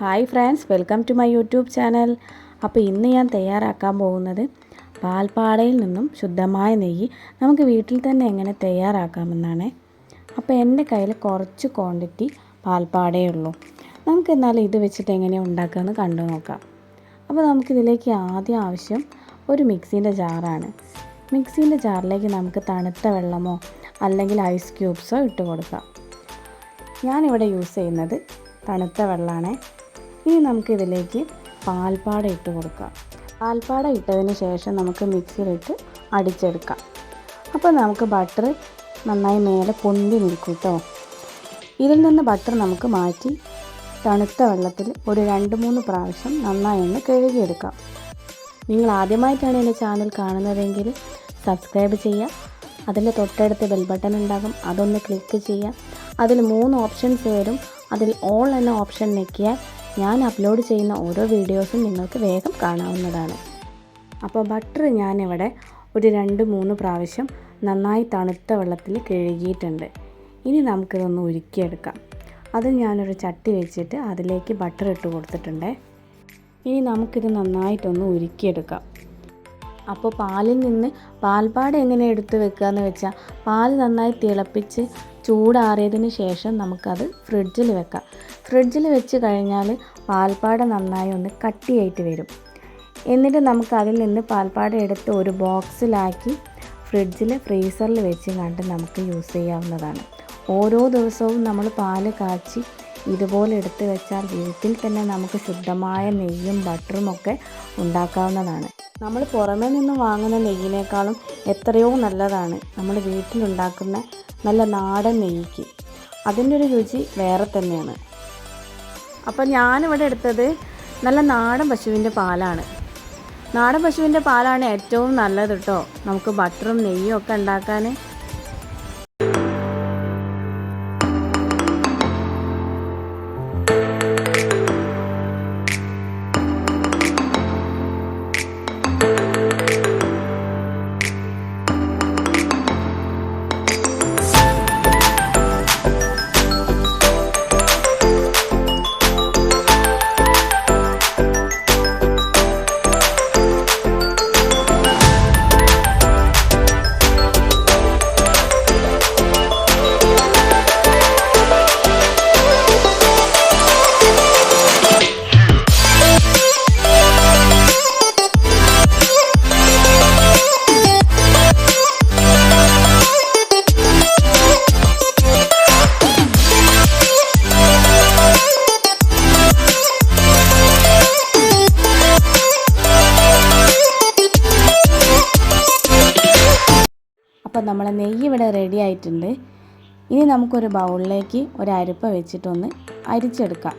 Hi friends welcome to my YouTube channel. അപ്പോൾ ഇന്ന് ഞാൻ തയ്യാറാക്കാൻ പോകുന്നത് പാൽപ്പാടയിൽ നിന്നും ശുദ്ധമായ നെയ്യ് നമുക്ക് വീട്ടിൽ തന്നെ എങ്ങനെ തയ്യാറാക്കാമെന്നാണ്. അപ്പോൾ എന്റെ കയ്യിൽ കുറച്ച് ക്വാണ്ടിറ്റി പാൽപ്പാടേ ഉള്ളൂ. നമുക്ക് എന്നാലും ഇത് വെച്ചിട്ട് എങ്ങനെ ഉണ്ടാക്കാമെന്ന് കണ്ടു നോക്കാം. അപ്പോൾ നമുക്കിതിലേക്ക് ആദ്യം ആവശ്യം ഒരു മിക്സീന്റെ ജാറാണ് മിക്സീന്റെ ജാറിലേക്ക് നമുക്ക് തണുത്ത വെള്ളമോ അല്ലെങ്കിൽ ഐസ് ക്യൂബ്സോ ഇട്ട് കൊടുക്കാം. ഞാനിവിടെ യൂസ് ചെയ്യുന്നത് തണുത്ത വെള്ളമാണ്. ഇനി നമുക്കിതിലേക്ക് പാൽപ്പാട ഇട്ട് കൊടുക്കാം. പാൽപ്പാട ഇട്ടതിന് ശേഷം നമുക്ക് മിക്സിയിലിട്ട് അടിച്ചെടുക്കാം. അപ്പോൾ നമുക്ക് ബട്ടർ നന്നായി മേലെ പൊന്തി നിൽക്കും കേട്ടോ ഇതിൽ നിന്ന് ബട്ടർ നമുക്ക് മാറ്റി തണുത്ത വെള്ളത്തിൽ ഒരു രണ്ട് മൂന്ന് പ്രാവശ്യം നന്നായി ഒന്ന് കഴുകിയെടുക്കാം. നിങ്ങൾ ആദ്യമായിട്ടാണ് എന്റെ ചാനൽ കാണുന്നതെങ്കിൽ സബ്സ്ക്രൈബ് ചെയ്യുക. അതിന്റെ തൊട്ടടുത്ത് ബെൽ ബട്ടൺ ഉണ്ടാകും. അതൊന്ന് ക്ലിക്ക് ചെയ്യുക. അതിൽ മൂന്ന് ഓപ്ഷൻസ് വരും. അതിൽ ഓൾ എന്ന ഓപ്ഷൻ ഞെക്കിയാൽ ഞാൻ അപ്ലോഡ് ചെയ്യുന്ന ഓരോ വീഡിയോസും നിങ്ങൾക്ക് വേഗം കാണാവുന്നതാണ്. അപ്പോൾ ബട്ടർ ഞാനിവിടെ ഒരു രണ്ട് മൂന്ന് പ്രാവശ്യം നന്നായി തണുത്ത വെള്ളത്തിൽ കഴുകിയിട്ടുണ്ട്. ഇനി നമുക്കിതൊന്ന് ഉരുക്കിയെടുക്കാം. അത് ഞാനൊരു ചട്ടി വെച്ചിട്ട് അതിലേക്ക് ബട്ടർ ഇട്ട് കൊടുത്തിട്ടുണ്ട്. ഇനി നമുക്കിത് നന്നായിട്ടൊന്ന് ഉരുക്കിയെടുക്കാം. അപ്പോൾ പാലിൽ നിന്ന് പാൽപ്പാട് എങ്ങനെ എടുത്ത് വെക്കുക എന്ന് വെച്ചാൽ പാൽ നന്നായി തിളപ്പിച്ച് ചൂടാറിയതിന് ശേഷം നമുക്കത് ഫ്രിഡ്ജിൽ വെക്കാം. ഫ്രിഡ്ജിൽ വെച്ച് കഴിഞ്ഞാൽ പാൽപ്പാട് നന്നായി ഒന്ന് കട്ടിയായിട്ട് വരും. എന്നിട്ട് നമുക്ക് അതിൽ നിന്ന് പാൽപ്പാട് എടുത്ത് ഒരു ബോക്സിലാക്കി ഫ്രിഡ്ജിൽ ഫ്രീസറിൽ വെച്ച് കണ്ട് നമുക്ക് യൂസ് ചെയ്യാവുന്നതാണ്. ഓരോ ദിവസവും നമ്മൾ പാൽ കാച്ചി ഇതുപോലെ എടുത്തു വെച്ചാൽ വീട്ടിൽ തന്നെ നമുക്ക് ശുദ്ധമായ നെയ്യും ബട്ടറും ഒക്കെ ഉണ്ടാക്കാവുന്നതാണ്. നമ്മൾ പുറമേ നിന്ന് വാങ്ങുന്ന നെയ്യിനേക്കാളും എത്രയോ നല്ലതാണ് നമ്മൾ വീട്ടിലുണ്ടാക്കുന്ന നല്ല നാടൻ നെയ്യ്ക്ക് അതിന്റെ ഒരു രുചി വേറെ തന്നെയാണ്. അപ്പം ഞാനിവിടെ എടുത്തത് നല്ല നാടൻ പശുവിന്റെ പാലാണ്. നാടൻ പശുവിന്റെ പാലാണ് ഏറ്റവും നല്ലത് കേട്ടോ. നമുക്ക് ബട്ടറും നെയ്യും ഒക്കെ ഉണ്ടാക്കാൻ അപ്പോൾ നമ്മളെ നെയ്യ് ഇവിടെ റെഡി ആയിട്ടുണ്ട്. ഇനി നമുക്കൊരു ബൗളിലേക്ക് ഒരു അരിപ്പ വെച്ചിട്ടൊന്ന് അരിച്ചെടുക്കാം.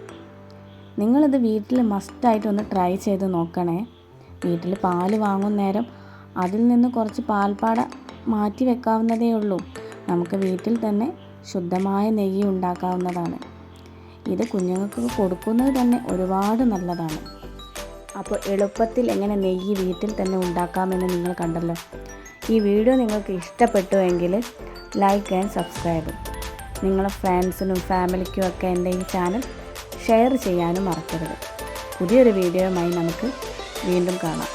നിങ്ങളിത് വീട്ടിൽ മസ്റ്റായിട്ടൊന്ന് ട്രൈ ചെയ്ത് നോക്കണേ. വീട്ടിൽ പാൽ വാങ്ങും നേരം അതിൽ നിന്ന് കുറച്ച് പാൽപ്പാട മാറ്റി വെക്കാവുന്നതേ ഉള്ളൂ. നമുക്ക് വീട്ടിൽ തന്നെ ശുദ്ധമായ നെയ്യ് ഉണ്ടാക്കാവുന്നതാണ്. ഇത് കുഞ്ഞുങ്ങൾക്ക് കൊടുക്കുന്നത് തന്നെ ഒരുപാട് നല്ലതാണ്. അപ്പോൾ എളുപ്പത്തിൽ എങ്ങനെ നെയ്യ് വീട്ടിൽ തന്നെ ഉണ്ടാക്കാമെന്ന് നിങ്ങൾ കണ്ടല്ലോ. ഈ വീഡിയോ നിങ്ങൾക്ക് ഇഷ്ടപ്പെട്ടുവെങ്കിൽ ലൈക്ക് ആൻഡ് സബ്സ്ക്രൈബ് നിങ്ങളെ ഫ്രണ്ട്സിനും ഫാമിലിക്കും ഒക്കെ എന്റെ ഈ ചാനൽ ഷെയർ ചെയ്യാനും മറക്കരുത്. പുതിയൊരു വീഡിയോയുമായി നമുക്ക് വീണ്ടും കാണാം.